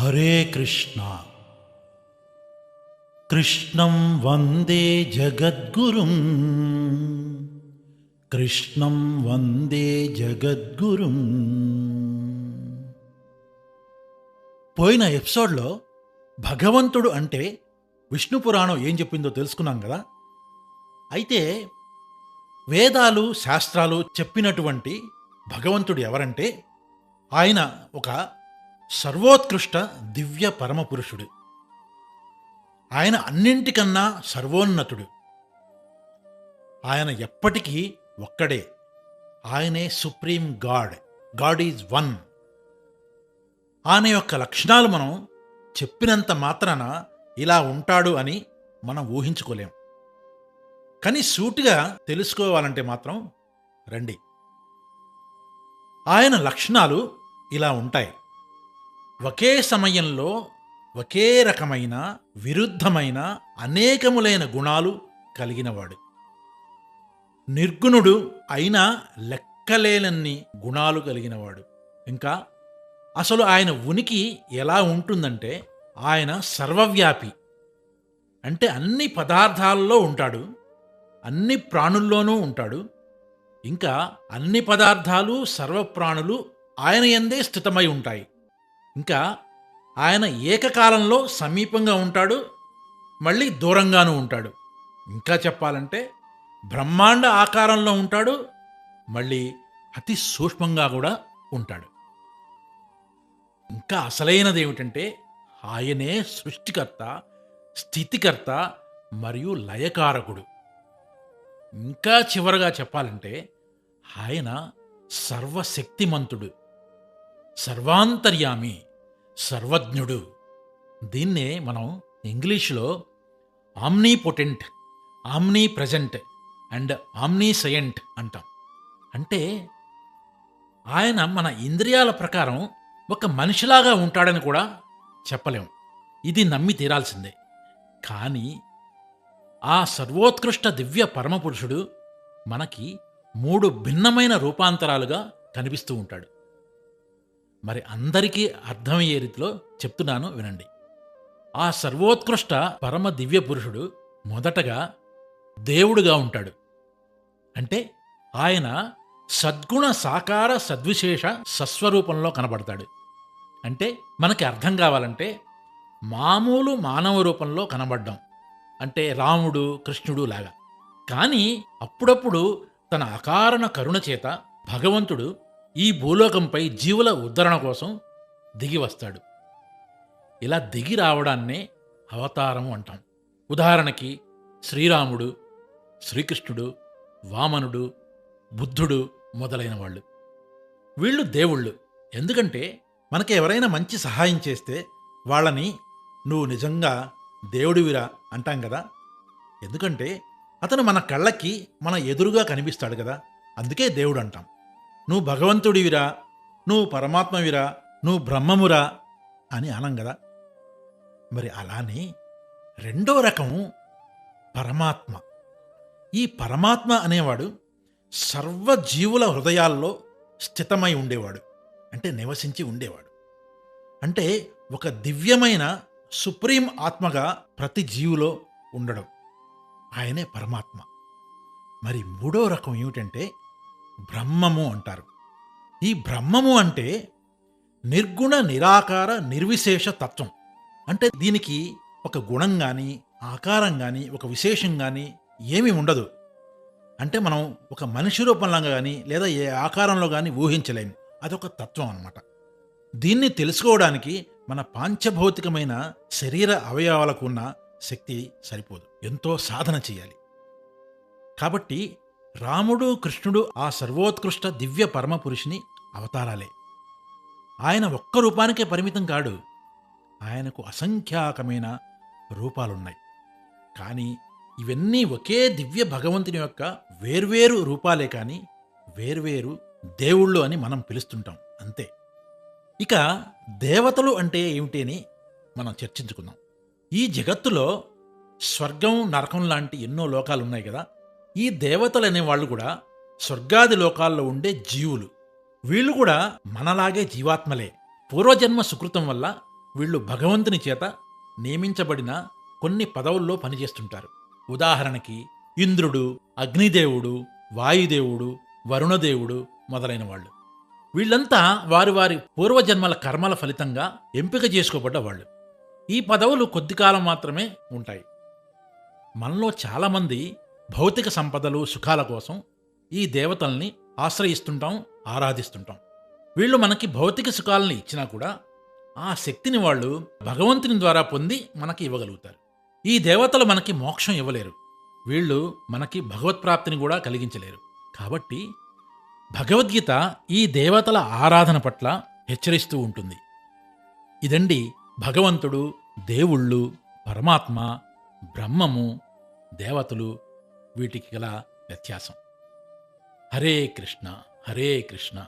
హరే కృష్ణ. కృష్ణం వందే జగద్గురుం. కృష్ణం వందే జగద్గురుం. పోయిన ఎపిసోడ్లో భగవంతుడు అంటే విష్ణు పురాణం ఏం చెప్పిందో తెలుసుకున్నాం కదా? అయితే వేదాలు శాస్త్రాలు చెప్పినటువంటి భగవంతుడు ఎవరంటే ఆయన ఒక సర్వోత్కృష్ట దివ్య పరమపురుషుడు. ఆయన అన్నింటికన్నా సర్వోన్నతుడు. ఆయన ఎప్పటికీ ఒక్కడే. ఆయనే supreme god. God is one. ఆయన యొక్క లక్షణాలు మనం చెప్పినంత మాత్రాన ఇలా ఉంటాడు అని మనం ఊహించుకోలేం. కానీ సూటిగా తెలుసుకోవాలంటే మాత్రం రండి. ఆయన లక్షణాలు ఇలా ఉంటాయి. ఒకే సమయంలో ఒకే రకమైన విరుద్ధమైన అనేకములైన గుణాలు కలిగినవాడు. నిర్గుణుడు అయినా లెక్కలేనన్ని గుణాలు కలిగినవాడు. ఇంకా అసలు ఆయన ఉనికి ఎలా ఉంటుందంటే ఆయన సర్వవ్యాపి. అంటే అన్ని పదార్థాల్లో ఉంటాడు అన్ని ప్రాణుల్లోనూ ఉంటాడు. ఇంకా అన్ని పదార్థాలు సర్వప్రాణులు ఆయన ఎందే స్థితమై ఉంటాయి. ఇంకా ఆయన ఏకకాలంలో సమీపంగా ఉంటాడు మళ్ళీ దూరంగానూ ఉంటాడు. ఇంకా చెప్పాలంటే బ్రహ్మాండ ఆకారంలో ఉంటాడు మళ్ళీ అతి సూక్ష్మంగా కూడా ఉంటాడు. ఇంకా అసలైనది ఏమిటంటే ఆయనే సృష్టికర్త స్థితికర్త మరియు లయకారకుడు. ఇంకా చివరగా చెప్పాలంటే ఆయన సర్వశక్తిమంతుడు. సర్వాంతర్యామి సర్వజ్ఞుడు. దీన్నే మనం ఇంగ్లీష్లో omnipotent omnipresent and omniscient అంటాం. అంటే ఆయన మన ఇంద్రియాల ప్రకారం ఒక మనిషిలాగా ఉంటాడని కూడా చెప్పలేం. ఇది నమ్మి తీరాల్సిందే. కానీ ఆ సర్వోత్కృష్ట దివ్య పరమపురుషుడు మనకి మూడు భిన్నమైన రూపాంతరాలుగా కనిపిస్తూ ఉంటాడు. మరి అందరికీ అర్థమయ్యే రీతిలో చెప్తున్నాను వినండి. ఆ సర్వోత్కృష్ట పరమ దివ్య పురుషుడు మొదటగా దేవుడుగా ఉంటాడు. అంటే ఆయన సద్గుణ సాకార సద్విశేష సస్వరూపంలో కనబడతాడు. అంటే మనకి అర్థం కావాలంటే మామూలు మానవ రూపంలో కనబడ్డం. అంటే రాముడు కృష్ణుడు లాగా. కానీ అప్పుడప్పుడు తన అకారణ కరుణ చేత భగవంతుడు ఈ భూలోకంపై జీవుల ఉద్ధరణ కోసం దిగి వస్తాడు. ఇలా దిగి రావడాన్నే అవతారము అంటాం. ఉదాహరణకి శ్రీరాముడు శ్రీకృష్ణుడు వామనుడు బుద్ధుడు మొదలైన వాళ్ళు. వీళ్ళు దేవుళ్ళు. ఎందుకంటే మనకి ఎవరైనా మంచి సహాయం చేస్తే వాళ్ళని నువ్వు నిజంగా దేవుడివిరా అంటాం కదా. ఎందుకంటే అతను మన కళ్ళకి మన ఎదురుగా కనిపిస్తాడు కదా. అందుకే దేవుడు అంటాం. నువ్వు భగవంతుడివిరా నువ్వు పరమాత్మవిరా నువ్వు బ్రహ్మమురా అని అనం కదా మరి అలానే రెండో రకము పరమాత్మ. ఈ పరమాత్మ అనేవాడు సర్వజీవుల హృదయాల్లో స్థితమై ఉండేవాడు అంటే నివసించి ఉండేవాడు. అంటే ఒక దివ్యమైన సుప్రీం ఆత్మగా ప్రతి జీవులో ఉండడం. ఆయనే పరమాత్మ. మరి మూడో రకం ఏమిటంటే బ్రహ్మము అంటారు. ఈ బ్రహ్మము అంటే నిర్గుణ నిరాకార నిర్విశేష తత్వం. అంటే దీనికి ఒక గుణం కానీ ఆకారం కానీ ఒక విశేషం కానీ ఏమీ ఉండదు. అంటే మనం ఒక మనిషి రూపంలో కానీ లేదా ఏ ఆకారంలో కానీ ఊహించలేము అదొక తత్వం అనమాట దీన్ని తెలుసుకోవడానికి మన పాంచభౌతికమైన శరీర అవయవాలకు ఉన్న శక్తి సరిపోదు. ఎంతో సాధన చేయాలి. కాబట్టి రాముడు కృష్ణుడు ఆ సర్వోత్కృష్ట దివ్య పరమపురుషుని అవతారాలే. ఆయన ఒక్క రూపానికే పరిమితం కాడు. ఆయనకు అసంఖ్యాకమైన రూపాలున్నాయి. కానీ ఇవన్నీ ఒకే దివ్య భగవంతుని యొక్క వేర్వేరు రూపాలే కానీ వేర్వేరు దేవుళ్ళు అని మనం పిలుస్తుంటాం. అంతే. ఇక దేవతలు అంటే ఏమిటి అని మనం చర్చించుకుందాం. ఈ జగత్తులో స్వర్గం నరకం లాంటి ఎన్నో లోకాలు ఉన్నాయి కదా. ఈ దేవతలనే వాళ్ళు కూడా స్వర్గాది లోకాల్లో ఉండే జీవులు. వీళ్ళు కూడా మనలాగే జీవాత్మలే. పూర్వజన్మ సుకృతం వల్ల వీళ్ళు భగవంతుని చేత నియమించబడిన కొన్ని పదవుల్లో పనిచేస్తుంటారు. ఉదాహరణకి ఇంద్రుడు అగ్నిదేవుడు వాయుదేవుడు వరుణదేవుడు మొదలైన వాళ్ళు. వీళ్ళంతా వారి వారి పూర్వజన్మల కర్మల ఫలితంగా ఎంపిక చేసుకోబడ్డ వాళ్ళు. ఈ పదవులు కొద్ది కాలం మాత్రమే ఉంటాయి. మనలో చాలామంది భౌతిక సంపదలు సుఖాల కోసం ఈ దేవతల్ని ఆశ్రయిస్తుంటాం ఆరాధిస్తుంటాం. వీళ్ళు మనకి భౌతిక సుఖాలను ఇచ్చినా కూడా ఆ శక్తిని వాళ్ళు భగవంతుని ద్వారా పొంది మనకి ఇవ్వగలుగుతారు. ఈ దేవతలు మనకి మోక్షం ఇవ్వలేరు. వీళ్ళు మనకి భగవత్ప్రాప్తిని కూడా కలిగించలేరు. కాబట్టి భగవద్గీత ఈ దేవతల ఆరాధన పట్ల హెచ్చరిస్తూ ఉంటుంది. ఇదండి భగవంతుడు దేవుళ్ళు పరమాత్మ బ్రహ్మము దేవతలు వీటికి గల వ్యత్యాసం. హరే కృష్ణ హరే కృష్ణ.